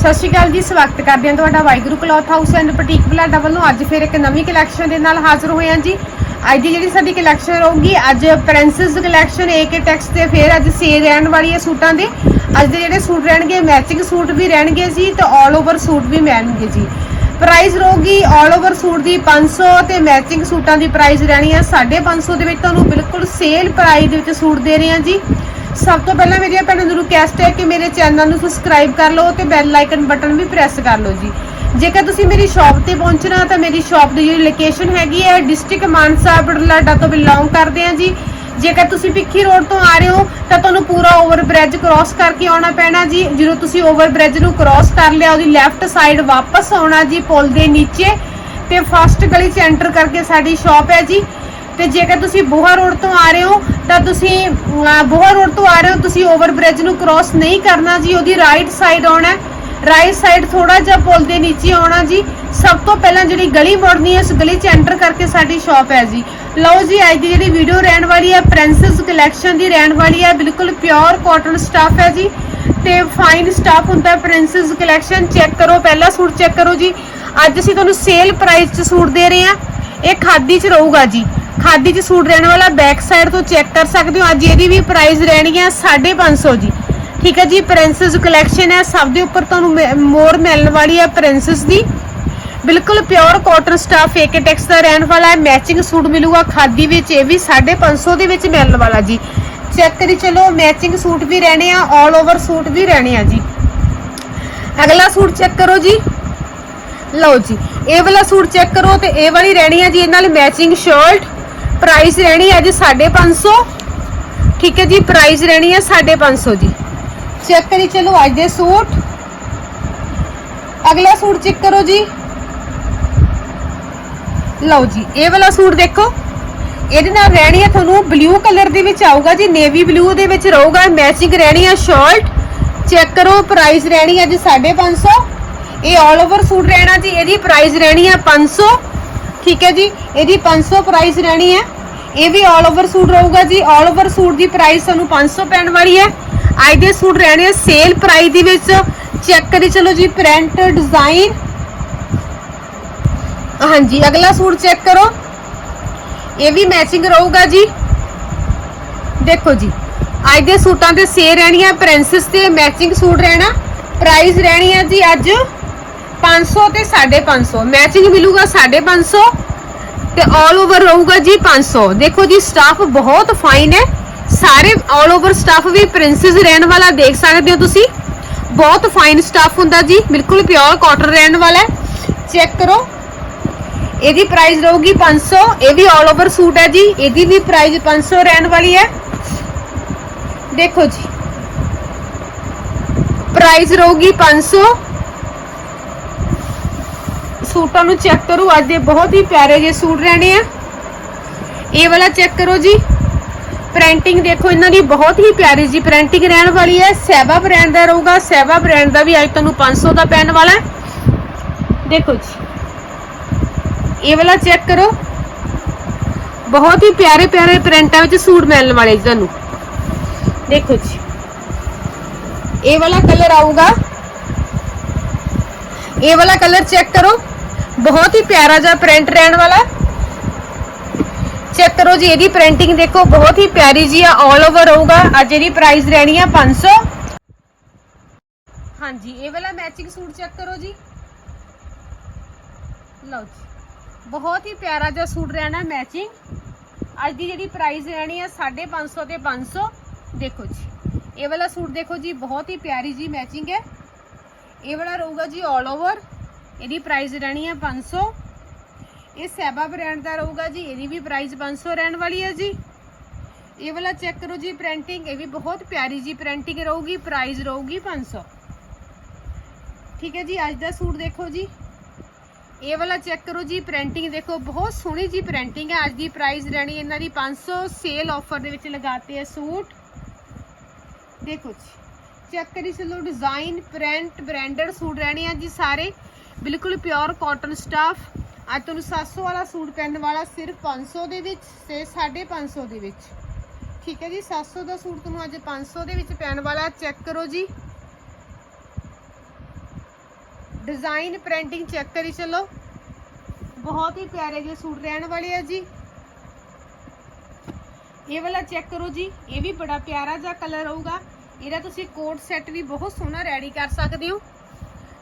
ਸਤਿ ਸ਼੍ਰੀ ਅਕਾਲ ਜੀ, ਸਵਾਗਤ ਕਰਦੇ ਹਾਂ ਤੁਹਾਡਾ Waheguru cloth house and boutique Balada ਵੱਲੋਂ ਅੱਜ ਫਿਰ ਇੱਕ ਨਵੀਂ ਕਲੈਕਸ਼ਨ ਦੇ ਨਾਲ ਹਾਜ਼ਰ ਹੋਏ ਹਾਂ ਜੀ। ਅੱਜ ਦੀ ਜਿਹੜੀ ਸਾਡੀ ਕਲੈਕਸ਼ਨ ਰਹੂਗੀ, ਅੱਜ ਪ੍ਰਿੰਸੈਸ ਕਲੈਕਸ਼ਨ ਏਕੇ ਟੈਕਸ ਤੇ ਫਿਰ ਅੱਜ ਸੇਲ ਰਹਿਣ ਵਾਲੀ ਹੈ ਸੂਟਾਂ ਦੇ। ਅੱਜ ਦੇ ਜਿਹੜੇ ਸੂਟ ਰਹਿਣਗੇ ਮੈਚਿੰਗ ਸੂਟ ਵੀ ਰਹਿਣਗੇ ਜੀ ਤੇ 올 ਓਵਰ ਸੂਟ ਵੀ ਮਿਲਣਗੇ ਜੀ। ਪ੍ਰਾਈਸ ਰਹੂਗੀ ਆਲ ਓਵਰ ਸੂਟ ਦੀ 500 ਤੇ ਮੈਚਿੰਗ ਸੂਟਾਂ ਦੀ ਪ੍ਰਾਈਸ ਰਹਿਣੀ ਹੈ 550 ਦੇ ਵਿੱਚ। ਤੁਹਾਨੂੰ ਬਿਲਕੁਲ ਸੇਲ ਪ੍ਰਾਈਸ ਦੇ ਵਿੱਚ ਸੂਟ ਦੇ ਰਹੇ ਹਾਂ ਜੀ। ਸਭ ਤੋਂ ਪਹਿਲਾਂ ਮੇਰੀਆਂ ਭੈਣਾਂ ਨੂੰ ਰਿਕੁਐਸਟ ਹੈ ਕਿ ਮੇਰੇ ਚੈਨਲ ਨੂੰ ਸਬਸਕ੍ਰਾਈਬ ਕਰ ਲਓ ਤੇ ਬੈਲ ਆਈਕਨ ਬਟਨ ਵੀ ਪ੍ਰੈਸ ਕਰ ਲਓ ਜੀ। ਜੇਕਰ ਤੁਸੀਂ ਮੇਰੀ ਸ਼ਾਪ ਤੇ ਪਹੁੰਚਣਾ ਤਾਂ ਮੇਰੀ ਸ਼ਾਪ ਦੀ ਜਿਹੜੀ ਲੋਕੇਸ਼ਨ ਹੈਗੀ ਹੈ ਡਿਸਟ੍ਰਿਕਟ ਮਾਨਸਾ ਬੜਲਾਡਾ ਤੋਂ ਬਿਲੋਂਗ ਕਰਦੇ ਹਾਂ ਜੀ। ਜੇਕਰ ਤੁਸੀਂ ਭਿੱਖੀ ਰੋਡ ਤੋਂ ਆ ਰਹੇ ਹੋ, ਤਾਂ ਤੁਹਾਨੂੰ ਪੂਰਾ ਓਵਰ ਬ੍ਰਿਜ ਕ੍ਰਾਸ ਕਰਕੇ ਆਉਣਾ ਪੈਣਾ ਜੀ। ਜਦੋਂ ਤੁਸੀਂ ਓਵਰ ਬ੍ਰਿਜ ਨੂੰ ਕ੍ਰਾਸ ਕਰ ਲਿਆ, ਉਹਦੀ ਲੈਫਟ ਸਾਈਡ ਵਾਪਸ ਆਉਣਾ ਜੀ, ਪੁਲ ਦੇ ਨੀਚੇ। ਤੇ ਫਸਟ ਗਲੀ 'ਚ ਐਂਟਰ ਕਰਕੇ ਸਾਡੀ ਸ਼ਾਪ ਹੈ ਜੀ। ਤੇ ਜੇਕਰ ਤੁਸੀਂ ਬੋਹਾ ਰੋਡ ਤੋਂ ਆ ਰਹੇ ਹੋ, ਤਾਂ ਤੁਸੀਂ ਬੋਹਾ ਰੋਡ ਤੋਂ ਆ ਰਹੇ ਹੋ, ਤੁਸੀਂ ਓਵਰ ਬ੍ਰਿਜ ਨੂੰ ਕ੍ਰਾਸ ਨਹੀਂ ਕਰਨਾ ਜੀ, ਉਹਦੀ ਰਾਈਟ ਸਾਈਡ ਆਉਣਾ ਰਾਈਟ ਸਾਈਡ ਥੋੜਾ ਜਿਹਾ ਪੁਲ ਦੇ ਨੀਚੇ ਆਉਣਾ ਜੀ। ਸਭ ਤੋਂ ਪਹਿਲਾਂ ਜਿਹੜੀ ਗਲੀ ਮੁੜਨੀ ਹੈ, ਉਸ ਗਲੀ 'ਚ ਐਂਟਰ ਕਰਕੇ ਸਾਡੀ ਸ਼ਾਪ ਹੈ ਜੀ। ਲਓ ਜੀ, ਅੱਜ ਦੀ ਜਿਹੜੀ ਵੀਡੀਓ ਰਹਿਣ ਵਾਲੀ ਹੈ ਪ੍ਰਿੰਸੈਸ ਕਲੈਕਸ਼ਨ ਦੀ ਰਹਿਣ ਵਾਲੀ ਹੈ, ਬਿਲਕੁਲ ਪਿਓਰ ਕਾਟਨ ਸਟਾਫ ਹੈ ਜੀ। ਤੇ ਫਾਈਨ ਸਟਾਫ ਹੁੰਦਾ ਹੈ ਕਲੈਕਸ਼ਨ ਚੈੱਕ ਕਰੋ, ਪਹਿਲਾ ਸੂਟ ਚੈੱਕ ਕਰੋ ਜੀ। ਅੱਜ ਅਸੀਂ ਤੁਹਾਨੂੰ ਸੇਲ ਪ੍ਰਾਈਸ 'ਚ ਸੂਟ ਦੇ ਰਹੇ ਹਾਂ। ਇਹ ਖਾਦੀ 'ਚ ਰਹੂਗਾ ਜੀ। ਖਾਦੀ 'ਚ ਸੂਟ ਰਹਿਣ ਵਾਲਾ ਬੈਕ ਸਾਈਡ ਤੋਂ ਚੈੱਕ ਕਰ ਸਕਦੇ ਹੋ। ਅੱਜ ਇਹਦੀ ਵੀ ਪ੍ਰਾਈਸ ਰਹਿਣੀ ਹੈ 550 ਜੀ। ਠੀਕ ਹੈ ਜੀ ਪ੍ਰਿੰਸੈਸ ਕਲੈਕਸ਼ਨ ਹੈ। ਸਭ ਦੇ ਉੱਪਰ ਤੁਹਾਨੂੰ ਮੇ- ਮੋਰ ਮਿਲਣ ਵਾਲੀ ਹੈ ਪ੍ਰਿੰਸੈਸ ਦੀ। ਬਿਲਕੁਲ ਪਿਓਰ ਕਾਟਨ ਸਟਾਫ ਏਕਟੈਕਸ ਦਾ ਰਹਿਣ ਵਾਲਾ ਹੈ। ਮੈਚਿੰਗ ਸੂਟ ਮਿਲੂਗਾ ਖਾਦੀ ਵਿੱਚ। ਇਹ ਵੀ 550 ਦੇ ਵਿੱਚ ਮਿਲਣ ਵਾਲਾ ਜੀ। ਚੈੱਕ ਕਰੀ ਚਲੋ ਮੈਚਿੰਗ ਸੂਟ ਵੀ ਰਹਿਣੇ ਆ 올 ਓਵਰ ਸੂਟ ਵੀ ਰਹਿਣੇ ਆ ਜੀ। ਅਗਲਾ ਸੂਟ ਚੈੱਕ ਕਰੋ ਜੀ। ਲਓ ਜੀ, ਇਹ ਵਾਲਾ ਸੂਟ ਚੈੱਕ ਕਰੋ ਤੇ ਇਹ ਵਾਲੀ ਰਹਿਣੀ ਆ ਜੀ ਇਹ ਨਾਲ ਮੈਚਿੰਗ ਸ਼ਰਟ ਪ੍ਰਾਈਸ ਰਹਿਣੀ ਹੈ ਜੀ 550 ਠੀਕ ਹੈ ਜੀ ਪ੍ਰਾਈਸ ਰਹਿਣੀ ਹੈ 550 ਜੀ। ਚੈੱਕ ਕਰੀ ਚਲੋ ਅੱਜ ਦੇ ਸੂਟ। ਅਗਲਾ ਸੂਟ ਚੈੱਕ ਕਰੋ ਜੀ। ਲਓ ਜੀ, ਇਹ ਵਾਲਾ ਸੂਟ ਦੇਖੋ। ਇਹਦੇ ਨਾਲ ਰਹਿਣੀ ਹੈ ਤੁਹਾਨੂੰ ਬਲੂ ਕਲਰ ਦੇ ਵਿੱਚ ਆਊਗਾ ਜੀ, ਨੇਵੀ ਬਲੂ ਦੇ ਵਿੱਚ ਰਹੂਗਾ, ਮੈਚਿੰਗ ਰਹਿਣੀ ਹੈ ਸ਼ਰਟ। ਚੈੱਕ ਕਰੋ ਪ੍ਰਾਈਸ ਰਹਿਣੀ ਹੈ ਜੀ 550 ਇਹ 올 ਓਵਰ ਸੂਟ ਰਹਿਣਾ ਜੀ, ਇਹਦੀ ਪ੍ਰਾਈਸ ਰਹਿਣੀ ਹੈ 500 ਠੀਕ ਹੈ ਜੀ, ਇਹਦੀ 500 ਪ੍ਰਾਈਸ ਰਹਿਣੀ ਹੈ। ਇਹ ਵੀ 올 ਓਵਰ ਸੂਟ ਰਹੂਗਾ ਜੀ। 올 ਓਵਰ ਸੂਟ ਦੀ ਪ੍ਰਾਈਸ ਤੁਹਾਨੂੰ 500 ਪੈਣ ਵਾਲੀ ਹੈ। ਅੱਜ ਦੇ ਸੂਟ ਰਹਿਣੇ ਆ ਸੇਲ ਪ੍ਰਾਈਸ ਦੇ ਵਿੱਚ। ਚੈੱਕ ਕਰੀ ਚਲੋ ਜੀ ਪ੍ਰਿੰਟ ਡਿਜ਼ਾਈਨ ਹਾਂਜੀ, ਅਗਲਾ ਸੂਟ ਚੈੱਕ ਕਰੋ। ਇਹ ਵੀ ਮੈਚਿੰਗ ਰਹੂਗਾ ਜੀ। ਦੇਖੋ ਜੀ, ਅੱਜ ਦੇ ਸੂਟਾਂ ਤੇ ਸੇ ਰਹਿਣੀ ਹੈ ਪ੍ਰਿੰਸੈਸ ਤੇ ਮੈਚਿੰਗ ਸੂਟ ਰਹਿਣਾ। ਪ੍ਰਾਈਸ ਰਹਿਣੀ ਹੈ ਜੀ ਅੱਜ। 500 ਤੇ 550 ਮੈਚਿੰਗ ਮਿਲੂਗਾ 550 ਤੇ 올 ਓਵਰ ਰਹੂਗਾ ਜੀ 500 ਦੇਖੋ ਜੀ ਸਟਾਫ ਬਹੁਤ ਫਾਈਨ ਹੈ ਸਾਰੇ 올 ਓਵਰ ਸਟਾਫ ਵੀ ਪ੍ਰਿੰਸੈਸ ਰਹਿਣ ਵਾਲਾ ਦੇਖ ਸਕਦੇ ਹੋ ਤੁਸੀਂ ਬਹੁਤ ਫਾਈਨ ਸਟਾਫ ਹੁੰਦਾ ਜੀ ਬਿਲਕੁਲ ਪਿਓਰ ਕਾਟਨ ਰਹਿਣ ਵਾਲਾ ਹੈ ਚੈੱਕ ਕਰੋ ਇਹਦੀ ਪ੍ਰਾਈਸ ਰਹੂਗੀ 500 ਇਹ ਵੀ 올 ਓਵਰ ਸੂਟ ਹੈ ਜੀ ਇਹਦੀ ਵੀ ਪ੍ਰਾਈਸ 500 ਰਹਿਣ ਵਾਲੀ ਹੈ ਦੇਖੋ ਜੀ ਪ੍ਰਾਈਸ ਰਹੂਗੀ 500 ਸੂਟਾਂ ਨੂੰ ਚੈੱਕ ਕਰੋ, ਅੱਜ ਦੇ ਬਹੁਤ ਹੀ ਪਿਆਰੇ ਜਿਹੇ ਸੂਟ ਰਹਿਣੇ ਆ। ਇਹ ਵਾਲਾ ਚੈੱਕ ਕਰੋ ਜੀ। ਪ੍ਰਿੰਟਿੰਗ ਦੇਖੋ, ਇਹਨਾਂ ਦੀ ਬਹੁਤ ਹੀ ਪਿਆਰੀ ਜੀ ਪ੍ਰਿੰਟਿੰਗ ਰਹਿਣ ਵਾਲੀ ਹੈ। ਸੈਵਾ ਬ੍ਰਾਂਡ ਦਾ ਰਹੂਗਾ। ਸੈਵਾ ਬ੍ਰਾਂਡ ਦਾ ਵੀ ਅੱਜ ਤੁਹਾਨੂੰ 500 ਦਾ ਪੈਣ ਵਾਲਾ ਦੇਖੋ ਜੀ। ਇਹ ਵਾਲਾ ਚੈੱਕ ਕਰੋ। ਬਹੁਤ ਹੀ ਪਿਆਰੇ ਪਿਆਰੇ ਪ੍ਰਿੰਟਾਂ ਵਿੱਚ ਸੂਟ ਮਿਲਣ ਵਾਲੇ ਜੀ ਤੁਹਾਨੂੰ। ਦੇਖੋ ਜੀ। ਇਹ ਵਾਲਾ ਕਲਰ ਆਊਗਾ। ਇਹ ਵਾਲਾ ਕਲਰ ਚੈੱਕ ਕਰੋ। ਬਹੁਤ ਹੀ ਪਿਆਰਾ ਜਿਹਾ ਪ੍ਰਿੰਟ ਰਹਿਣ ਵਾਲਾ ਚੈੱਕ ਕਰੋ ਜੀ, ਇਹਦੀ ਪ੍ਰਿੰਟਿੰਗ ਦੇਖੋ, ਬਹੁਤ ਹੀ ਪਿਆਰੀ ਜੀ ਆ 올 ਓਵਰ ਹੋਊਗਾ। ਅੱਜ ਇਹਦੀ ਪ੍ਰਾਈਸ ਰਹਿਣੀ ਆ 500 ਹਾਂਜੀ, ਇਹ ਵਾਲਾ ਮੈਚਿੰਗ ਸੂਟ ਚੈੱਕ ਕਰੋ ਜੀ। ਲਓ ਜੀ, ਬਹੁਤ ਹੀ ਪਿਆਰਾ ਜਿਹਾ ਸੂਟ ਰਹਿਣਾ ਮੈਚਿੰਗ ਅੱਜ ਦੀ ਜਿਹੜੀ ਪ੍ਰਾਈਸ ਰਹਿਣੀ ਆ 550 ਤੇ 500 ਦੇਖੋ ਜੀ, ਇਹ ਵਾਲਾ ਸੂਟ ਦੇਖੋ ਜੀ, ਬਹੁਤ ਹੀ ਪਿਆਰੀ ਜੀ ਮੈਚਿੰਗ ਹੈ। ਇਹ ਵਾਲਾ ਰਹੂਗਾ ਜੀ 올 ਓਵਰ ਇਹਦੀ ਪ੍ਰਾਈਸ ਰਹਿਣੀ ਹੈ 500 ਇਹ ਸੈਬਾ ਬ੍ਰਾਂਡ ਦਾ ਰਹੂਗਾ ਜੀ, ਇਹਦੀ ਵੀ ਪ੍ਰਾਈਸ 500 ਰਹਿਣ ਵਾਲੀ ਹੈ ਜੀ। ਇਹ ਵਾਲਾ ਚੈੱਕ ਕਰੋ ਜੀ ਪ੍ਰਿੰਟਿੰਗ ਇਹ ਵੀ ਬਹੁਤ ਪਿਆਰੀ ਜੀ ਪ੍ਰਿੰਟਿੰਗ ਰਹੂਗੀ ਪ੍ਰਾਈਸ ਰਹੂਗੀ 500 ਠੀਕ ਹੈ ਜੀ, ਅੱਜ ਦਾ ਸੂਟ ਦੇਖੋ ਜੀ। ਇਹ ਵਾਲਾ ਚੈੱਕ ਕਰੋ ਜੀ ਪ੍ਰਿੰਟਿੰਗ ਦੇਖੋ, ਬਹੁਤ ਸੋਹਣੀ ਜੀ ਪ੍ਰਿੰਟਿੰਗ ਹੈ ਅੱਜ ਦੀ ਪ੍ਰਾਈਸ ਰਹਿਣੀ ਇਹਨਾਂ ਦੀ 500 ਸੇਲ ਆਫਰ ਦੇ ਵਿੱਚ ਲਗਾਤੇ ਹੈ ਸੂਟ। ਦੇਖੋ ਜੀ ਚੈੱਕ ਕਰੀ ਚਲੋ ਡਿਜ਼ਾਈਨ ਪ੍ਰਿੰਟ ਬ੍ਰਾਂਡਡ ਸੂਟ ਰਹਿਣੇ ਆ ਜੀ ਸਾਰੇ। ਬਿਲਕੁਲ ਪਿਓਰ ਕਾਟਨ ਸਟਾਫ ਅੱਜ ਤੁਹਾਨੂੰ 700 ਵਾਲਾ ਸੂਟ ਪੈਣ ਵਾਲਾ ਸਿਰਫ 500 ਦੇ ਵਿੱਚ ਤੇ 550 ਦੇ ਵਿੱਚ। ਠੀਕ ਹੈ ਜੀ 700 ਦਾ ਸੂਟ ਤੁਹਾਨੂੰ ਅੱਜ 500 ਦੇ ਵਿੱਚ ਪੈਣ ਵਾਲਾ। ਚੈੱਕ ਕਰੋ ਜੀ। ਡਿਜ਼ਾਈਨ ਪ੍ਰਿੰਟਿੰਗ ਚੈੱਕ ਕਰੀ ਚੱਲੋ। ਬਹੁਤ ਹੀ ਪਿਆਰੇ ਜਿਹੇ ਸੂਟ ਰਹਿਣ ਵਾਲੇ ਆ ਜੀ। ਇਹ ਵਾਲਾ ਚੈੱਕ ਕਰੋ ਜੀ, ਇਹ ਵੀ ਬੜਾ ਪਿਆਰਾ ਜਿਹਾ ਕਲਰ ਹੋਊਗਾ। ਇਹਦਾ ਤੁਸੀਂ ਕੋਟ ਸੈੱਟ ਵੀ ਬਹੁਤ ਸੋਹਣਾ ਰੈਡੀ ਕਰ ਸਕਦੇ ਹੋ।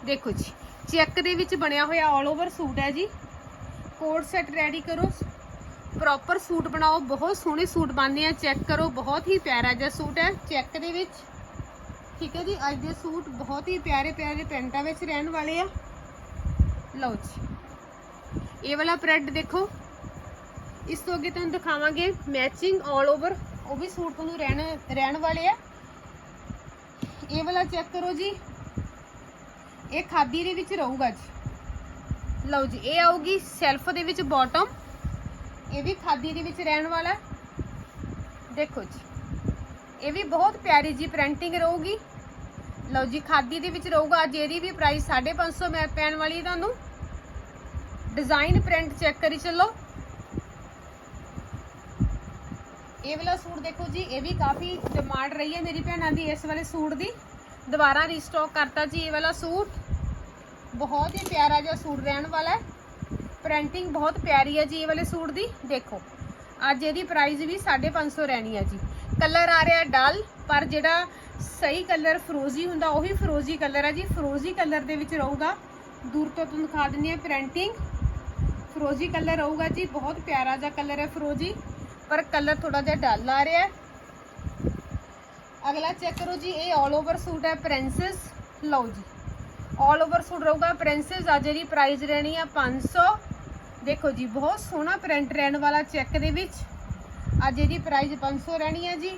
ਦੇਖੋ ਜੀ ਚੈੱਕ ਦੇ ਵਿੱਚ ਬਣਿਆ ਹੋਇਆ ਆਲ ਓਵਰ ਸੂਟ ਹੈ ਜੀ। ਕੋਡ ਸੈਟ ਰੈਡੀ ਕਰੋ। ਪ੍ਰੋਪਰ ਸੂਟ ਬਣਾਓ। ਬਹੁਤ ਸੋਹਣੇ ਸੂਟ ਬਣਦੇ ਆ। ਚੈੱਕ ਕਰੋ। ਬਹੁਤ ਹੀ ਪਿਆਰਾ ਜਿਹਾ ਸੂਟ ਹੈ। ਚੈੱਕ ਦੇ ਵਿੱਚ। ਠੀਕ ਹੈ ਜੀ। ਅੱਜ ਦੇ ਸੂਟ ਬਹੁਤ ਹੀ ਪਿਆਰੇ ਪਿਆਰੇ ਪ੍ਰਿੰਟਾਂ ਵਿੱਚ ਰਹਿਣ ਵਾਲੇ ਆ। ਲਓ ਜੀ। ਇਹ ਵਾਲਾ ਪ੍ਰਿੰਟ ਦੇਖੋ। ਇਸ ਤੋਂ ਅੱਗੇ ਤੁਹਾਨੂੰ ਦਿਖਾਵਾਂਗੇ ਮੈਚਿੰਗ 올 ਓਵਰ ਉਹ ਵੀ ਸੂਟ ਤੁਹਾਨੂੰ ਰਹਿਣ ਰਹਿਣ ਵਾਲੇ ਆ। ਇਹ ਵਾਲਾ ਚੈੱਕ ਕਰੋ ਜੀ। ਇਹ ਖਾਦੀ ਦੇ ਵਿੱਚ ਰਹੂਗਾ ਜੀ। ਲਓ ਜੀ, ਇਹ ਆਊਗੀ ਸੈਲਫ ਦੇ ਵਿੱਚ ਬਾਟਮ ਇਹ ਵੀ ਖਾਦੀ ਦੇ ਵਿੱਚ ਰਹਿਣ ਵਾਲਾ ਦੇਖੋ ਜੀ, ਇਹ ਵੀ ਬਹੁਤ ਪਿਆਰੀ ਜੀ ਪ੍ਰਿੰਟਿੰਗ ਰਹੂਗੀ। ਲਓ ਜੀ, ਖਾਦੀ ਦੇ ਵਿੱਚ ਰਹੂਗਾ। ਅੱਜ ਇਹਦੀ ਵੀ ਪ੍ਰਾਈਸ 550 ਮੈਂ ਪੈਣ ਵਾਲੀ ਤੁਹਾਨੂੰ। ਡਿਜ਼ਾਈਨ ਪ੍ਰਿੰਟ ਚੈੱਕ ਕਰੀ ਚੱਲੋ। ਇਹ ਵਾਲਾ ਸੂਟ ਦੇਖੋ ਜੀ, ਇਹ ਵੀ ਕਾਫੀ ਡਿਮਾਂਡ ਰਹੀ ਹੈ ਮੇਰੀ ਭੈਣਾਂ ਦੀ ਇਸ ਵਾਲੇ ਸੂਟ ਦੀ। ਦੁਬਾਰਾ ਰੀਸਟਾਕ ਕਰਤਾ ਜੀ, ਇਹ ਵਾਲਾ ਸੂਟ। ਬਹੁਤ ਹੀ ਪਿਆਰਾ ਜਿਹਾ ਸੂਟ ਰਹਿਣ ਵਾਲਾ ਹੈ। ਪ੍ਰਿੰਟਿੰਗ ਬਹੁਤ ਪਿਆਰੀ ਹੈ ਜੀ ਇਹ ਵਾਲੇ ਸੂਟ ਦੀ। ਦੇਖੋ, ਅੱਜ ਇਹਦੀ ਪ੍ਰਾਈਸ ਵੀ 550 ਰਹਿਣੀ ਹੈ ਜੀ। ਕਲਰ ਆ ਰਿਹਾ ਡਲ ਪਰ ਜਿਹੜਾ ਸਹੀ ਕਲਰ ਫਰੋਜ਼ੀ ਹੁੰਦਾ, ਉਹੀ ਫਰੋਜ਼ੀ ਕਲਰ ਹੈ ਜੀ। ਫਰੋਜ਼ੀ ਕਲਰ ਦੇ ਵਿੱਚ ਰਹੂਗਾ। ਦੂਰ ਤੋਂ ਤੁਹਾਨੂੰ ਦਿਖਾ ਦਿੰਦੀ ਹਾਂ ਪ੍ਰਿੰਟਿੰਗ ਫਰੋਜ਼ੀ ਕਲਰ ਰਹੂਗਾ ਜੀ। ਬਹੁਤ ਪਿਆਰਾ ਜਿਹਾ ਕਲਰ ਹੈ ਫਰੋਜ਼ੀ। ਪਰ ਕਲਰ ਥੋੜਾ ਜਿਹਾ ਡਲ ਆ ਰਿਹਾ ਹੈ। ਅਗਲਾ ਚੈੱਕ ਕਰੋ ਜੀ ਇਹ 올 ਓਵਰ ਸੂਟ ਹੈ ਪ੍ਰਿੰਸੈਸ ਲਓ ਜੀ 올 ਓਵਰ ਸੂਟ ਰਹੂਗਾ ਪ੍ਰਿੰਸੈਸ ਅੱਜ ਇਹਦੀ ਪ੍ਰਾਈਸ ਰਹਿਣੀ ਆ 500 ਦੇਖੋ ਜੀ ਬਹੁਤ ਸੋਹਣਾ ਪ੍ਰਿੰਟ ਰਹਿਣ ਵਾਲਾ ਚੈੱਕ ਦੇ ਵਿੱਚ ਅੱਜ ਇਹਦੀ ਪ੍ਰਾਈਸ 500 ਰਹਿਣੀ ਹੈ ਜੀ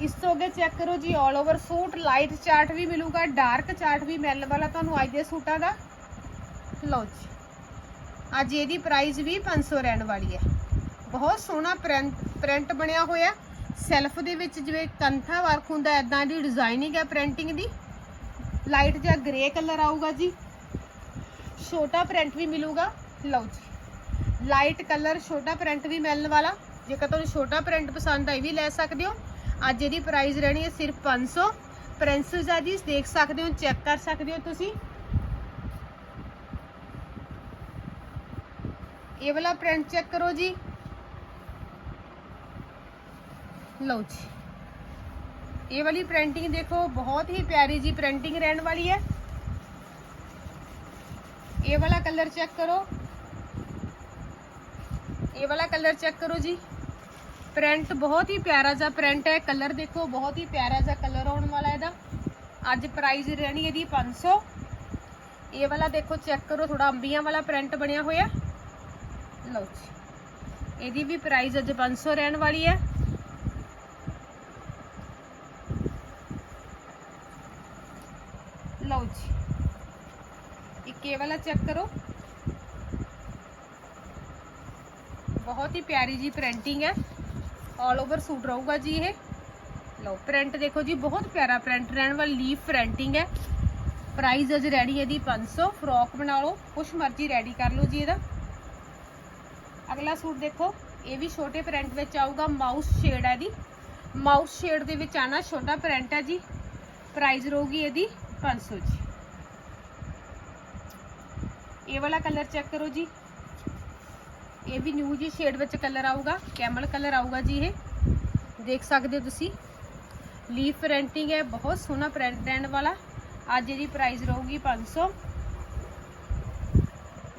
ਇਸ ਤੋਂ ਅੱਗੇ ਚੈੱਕ ਕਰੋ ਜੀ 올 ਓਵਰ ਸੂਟ ਲਾਈਟ ਚਾਰਟ ਵੀ ਮਿਲੂਗਾ ਡਾਰਕ ਚਾਰਟ ਵੀ ਮਿਲਣ ਵਾਲਾ ਤੁਹਾਨੂੰ ਅੱਜ ਦੇ ਸੂਟਾਂ ਦਾ ਲਓ ਜੀ ਅੱਜ ਇਹਦੀ ਪ੍ਰਾਈਸ ਵੀ 500 ਰਹਿਣ ਵਾਲੀ ਹੈ ਬਹੁਤ ਸੋਹਣਾ ਪ੍ਰਿੰਟ ਪ੍ਰਿੰਟ ਬਣਿਆ ਹੋਇਆ। ਸੈਲਫ ਦੇ ਵਿੱਚ ਜਿਵੇਂ ਕੰਥਾ ਵਰਕ ਹੁੰਦਾ ਐਦਾਂ ਦੀ ਡਿਜ਼ਾਈਨਿੰਗ ਹੈ ਪ੍ਰਿੰਟਿੰਗ ਦੀ। ਲਾਈਟ ਜਿਹਾ ਗ੍ਰੇ ਕਲਰ ਆਊਗਾ ਜੀ। ਛੋਟਾ ਪ੍ਰਿੰਟ ਵੀ ਮਿਲੂਗਾ। ਲਓ ਜੀ। ਲਾਈਟ ਕਲਰ ਛੋਟਾ ਪ੍ਰਿੰਟ ਵੀ ਮਿਲਣ ਵਾਲਾ। ਜੇਕਰ ਤੁਹਾਨੂੰ ਛੋਟਾ ਪ੍ਰਿੰਟ ਪਸੰਦ ਆ, ਇਹ ਵੀ ਲੈ ਸਕਦੇ ਹੋ। ਅੱਜ ਇਹਦੀ ਪ੍ਰਾਈਸ ਰਹਿਣੀ ਹੈ ਸਿਰਫ 500 ਪ੍ਰਿੰਸਸ ਆ ਜੀ, ਦੇਖ ਸਕਦੇ ਹੋ ਚੈੱਕ ਕਰ ਸਕਦੇ ਹੋ ਤੁਸੀਂ। ਇਹ ਵਾਲਾ ਪ੍ਰਿੰਟ ਚੈੱਕ ਕਰੋ ਜੀ। ਲਓ ਜੀ। ਇਹ ਵਾਲੀ ਪ੍ਰਿੰਟਿੰਗ ਦੇਖੋ, ਬਹੁਤ ਹੀ ਪਿਆਰੀ ਜੀ ਪ੍ਰਿੰਟਿੰਗ ਰਹਿਣ ਵਾਲੀ ਹੈ। ਇਹ ਵਾਲਾ ਕਲਰ ਚੈੱਕ ਕਰੋ। ਇਹ ਵਾਲਾ ਕਲਰ ਚੈੱਕ ਕਰੋ ਜੀ। ਪ੍ਰਿੰਟ ਬਹੁਤ ਹੀ ਪਿਆਰਾ ਜਿਹਾ ਪ੍ਰਿੰਟ ਹੈ। ਕਲਰ ਦੇਖੋ, ਬਹੁਤ ਹੀ ਪਿਆਰਾ ਜਿਹਾ ਕਲਰ ਆਉਣ ਵਾਲਾ ਇਹਦਾ। ਅੱਜ ਪ੍ਰਾਈਸ ਰਹਿਣੀ ਇਹਦੀ 500 ਇਹ ਵਾਲਾ ਦੇਖੋ ਚੈੱਕ ਕਰੋ ਥੋੜਾ ਅੰਬੀਆਂ ਵਾਲਾ ਪ੍ਰਿੰਟ ਬਣਿਆ ਹੋਇਆ। ਲਓ ਜੀ। ਇਹਦੀ ਵੀ ਪ੍ਰਾਈਸ ਅੱਜ 500 ਰਹਿਣ ਵਾਲੀ ਹੈ। ਲਓ ਜੀ ਇੱਕ ਇਹ ਵਾਲਾ ਚੈੱਕ ਕਰੋ। ਬਹੁਤ ਹੀ ਪਿਆਰੀ ਜੀ ਪ੍ਰਿੰਟਿੰਗ ਹੈ। ਆਲ ਓਵਰ ਸੂਟ ਰਹੂਗਾ ਜੀ ਇਹ। ਲਓ ਪ੍ਰਿੰਟ ਦੇਖੋ ਜੀ, ਬਹੁਤ ਪਿਆਰਾ ਪ੍ਰਿੰਟ ਰਹਿਣ ਵਾਲੀ ਲੀਫ ਪ੍ਰਿੰਟਿੰਗ ਹੈ। ਪ੍ਰਾਈਸ ਅਜ ਰੈਡੀ ਇਹਦੀ 500 ਫਰੋਕ ਬਣਾ ਲਓ, ਕੁਛ ਮਰਜ਼ੀ ਰੈਡੀ ਕਰ ਲਓ ਜੀ ਇਹਦਾ। ਅਗਲਾ ਸੂਟ ਦੇਖੋ, ਇਹ ਵੀ ਛੋਟੇ ਪ੍ਰਿੰਟ ਵਿੱਚ ਆਊਗਾ ਮਾਊਸ ਸ਼ੇਡ ਹੈ ਦੀ ਮਾਊਸ ਸ਼ੇਡ ਦੇ ਵਿੱਚ ਆਣਾ ਛੋਟਾ ਪ੍ਰਿੰਟ ਹੈ ਜੀ। ਪ੍ਰਾਈਸ ਰਹੂਗੀ ਇਹਦੀ 500 ਜੀ ਇਹ ਵਾਲਾ ਕਲਰ ਚੈੱਕ ਕਰੋ ਜੀ ਇਹ ਵੀ ਨਿਊ ਜੀ ਸ਼ੇਡ ਵਿੱਚ ਕਲਰ ਆਊਗਾ ਕੈਮਲ ਕਲਰ ਆਊਗਾ ਜੀ ਇਹ ਦੇਖ ਸਕਦੇ ਹੋ ਤੁਸੀਂ ਲੀਫ ਪ੍ਰਿੰਟਿੰਗ ਹੈ ਬਹੁਤ ਸੋਹਣਾ ਪ੍ਰਿੰਟ ਰਹਿਣ ਵਾਲਾ ਅੱਜ ਇਹਦੀ ਪ੍ਰਾਈਸ ਰਹੂਗੀ 500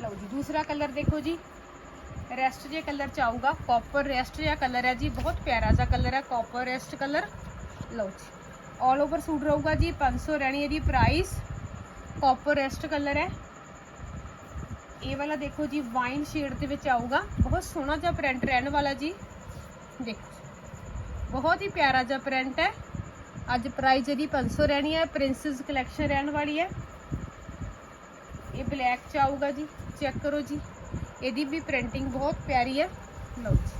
ਲਓ ਜੀ ਦੂਸਰਾ ਕਲਰ ਦੇਖੋ ਜੀ ਰੈਸਟ ਜੇ ਕਲਰ ਚ ਆਊਗਾ ਕਾਪਰ ਰੈਸਟ ਜਿਹਾ ਕਲਰ ਹੈ ਜੀ ਬਹੁਤ ਪਿਆਰਾ ਜਿਹਾ ਕਲਰ ਹੈ ਕਾਪਰ ਰੈਸਟ ਕਲਰ ਲਓ ਜੀ ਆਲ ਓਵਰ ਸੂਟ ਰਹੂਗਾ ਜੀ 500 ਰਹਿਣੀ ਇਹਦੀ ਪ੍ਰਾਈਸ ਕਾਪਰ ਰੈਸਟ ਕਲਰ ਹੈ। ਇਹ ਵਾਲਾ ਦੇਖੋ ਜੀ ਵਾਈਨ ਸ਼ੇਡ ਦੇ ਵਿੱਚ ਆਊਗਾ। ਬਹੁਤ ਸੋਹਣਾ ਜਿਹਾ ਪ੍ਰਿੰਟ ਰਹਿਣ ਵਾਲਾ ਜੀ। ਦੇਖੋ। ਬਹੁਤ ਹੀ ਪਿਆਰਾ ਜਿਹਾ ਪ੍ਰਿੰਟ ਹੈ। ਅੱਜ ਪ੍ਰਾਈਸ ਇਹਦੀ 500 ਰਹਿਣੀ ਹੈ ਪ੍ਰਿੰਸਸ ਕਲੈਕਸ਼ਨ ਰਹਿਣ ਵਾਲੀ ਹੈ। ਇਹ ਬਲੈਕ ਚ ਆਊਗਾ ਜੀ। ਚੈੱਕ ਕਰੋ ਜੀ। ਇਹਦੀ ਵੀ ਪ੍ਰਿੰਟਿੰਗ ਬਹੁਤ ਪਿਆਰੀ ਹੈ। ਲਓ ਜੀ।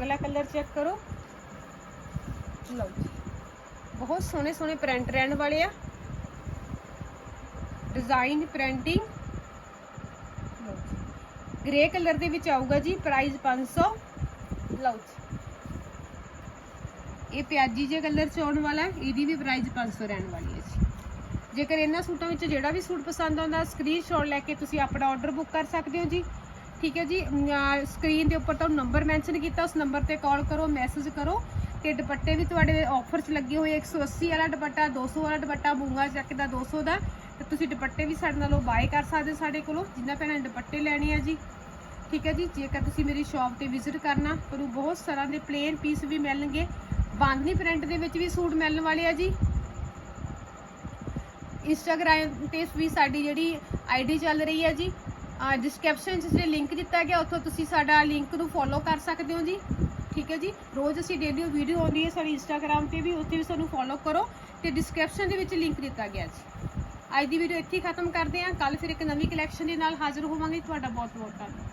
ਅਗਲਾ ਕਲਰ ਚੈੱਕ ਕਰੋ ਲਓ ਬਹੁਤ ਸੋਹਣੇ ਸੋਹਣੇ ਪ੍ਰਿੰਟ ਰਹਿਣ ਵਾਲੇ ਆ ਡਿਜ਼ਾਈਨ ਪ੍ਰਿੰਟਿੰਗ ਗ੍ਰੇ ਕਲਰ ਦੇ ਵਿੱਚ ਆਊਗਾ ਜੀ ਪ੍ਰਾਈਸ 500 ਲਓ ਜੀ ਇਹ ਪਿਆਜੀ ਜੇ ਕਲਰ ਚ ਆਉਣ ਵਾਲਾ ਇਹਦੀ ਵੀ ਪ੍ਰਾਈਸ 500 ਰਹਿਣ ਵਾਲੀ ਹੈ ਜੀ ਜੇਕਰ ਇਹਨਾਂ ਸੂਟਾਂ ਵਿੱਚ ਜਿਹੜਾ ਵੀ ਸੂਟ ਪਸੰਦ ਆਉਂਦਾ ਸਕਰੀਨਸ਼ਾਟ ਲੈ ਕੇ ਤੁਸੀਂ ਆਪਣਾ ਆਰਡਰ ਬੁੱਕ ਕਰ ਸਕਦੇ ਹੋ ਜੀ ਠੀਕ ਹੈ ਜੀ ਸਕਰੀਨ ਦੇ ਉੱਪਰ ਤੁਹਾਨੂੰ ਨੰਬਰ ਮੈਂਸ਼ਨ ਕੀਤਾ, ਉਸ ਨੰਬਰ ਤੇ ਕਾਲ ਕਰੋ ਮੈਸੇਜ ਕਰੋ ਤੇ ਦੁਪੱਟੇ ਵੀ ਤੁਹਾਡੇ ਆਫਰ 'ਚ ਲੱਗੇ ਹੋਏ 180 ਵਾਲਾ ਦੁਪੱਟਾ 200 ਵਾਲਾ ਦੁਪੱਟਾ ਬੂੰਗਾ ਚੱਕ ਦਾ 200 ਦਾ, ਤੇ ਤੁਸੀਂ ਦੁਪੱਟੇ ਵੀ ਸਾਡੇ ਨਾਲੋਂ ਬਾਏ ਕਰ ਸਕਦੇ ਹੋ ਸਾਡੇ ਕੋਲੋਂ, ਜਿੰਨਾ ਭੈਣਾਂ ਨੇ ਦੁਪੱਟੇ ਲੈਣੇ ਆ ਜੀ। ਠੀਕ ਹੈ ਜੀ, ਜੇਕਰ ਤੁਸੀਂ ਮੇਰੀ ਸ਼ਾਪ ਤੇ ਵਿਜ਼ਿਟ ਕਰਨਾ, ਤੁਹਾਨੂੰ ਬਹੁਤ ਸਾਰਾ ਦੇ ਪਲੇਨ ਪੀਸ ਵੀ ਮਿਲਣਗੇ। ਬਾਂਦਨੀ ਪ੍ਰਿੰਟ ਦੇ ਵਿੱਚ ਵੀ ਸੂਟ ਮਿਲਣ ਵਾਲੇ ਆ ਜੀ। ਇੰਸਟਾਗ੍ਰਾਮ ਤੇ ਵੀ ਸਾਡੀ ਜਿਹੜੀ ਆਈਡੀ ਚੱਲ ਰਹੀ ਹੈ ਜੀ। ਡਿਸਕ੍ਰਿਪਸ਼ਨ 'ਚ ਜਿਹੜੇ ਲਿੰਕ ਦਿੱਤਾ ਗਿਆ, ਉੱਥੋਂ ਤੁਸੀਂ ਸਾਡਾ ਲਿੰਕ ਨੂੰ ਫੋਲੋ ਕਰ ਸਕਦੇ ਹੋ ਜੀ। ਠੀਕ ਹੈ ਜੀ? ਰੋਜ਼ ਅਸੀਂ ਡੇਲੀ ਵੀਡੀਓ ਆਉਂਦੀ ਹੈ ਸਾਡੀ ਇੰਸਟਾਗ੍ਰਾਮ ਤੇ ਵੀ, ਉੱਥੇ ਵੀ ਸਾਨੂੰ ਫੋਲੋ ਕਰੋ ਤੇ ਡਿਸਕ੍ਰਿਪਸ਼ਨ ਦੇ ਵਿੱਚ ਲਿੰਕ ਦਿੱਤਾ ਗਿਆ ਜੀ। ਅੱਜ ਦੀ ਵੀਡੀਓ ਇੱਥੇ ਹੀ ਖਤਮ ਕਰਦੇ ਹਾਂ। ਕੱਲ ਫਿਰ ਇੱਕ ਨਵੀਂ ਕਲੈਕਸ਼ਨ ਦੇ ਨਾਲ ਹਾਜ਼ਰ ਹੋਵਾਂਗੇ। ਤੁਹਾਡਾ ਬਹੁਤ ਬਹੁਤ ਧੰਨਵਾਦ।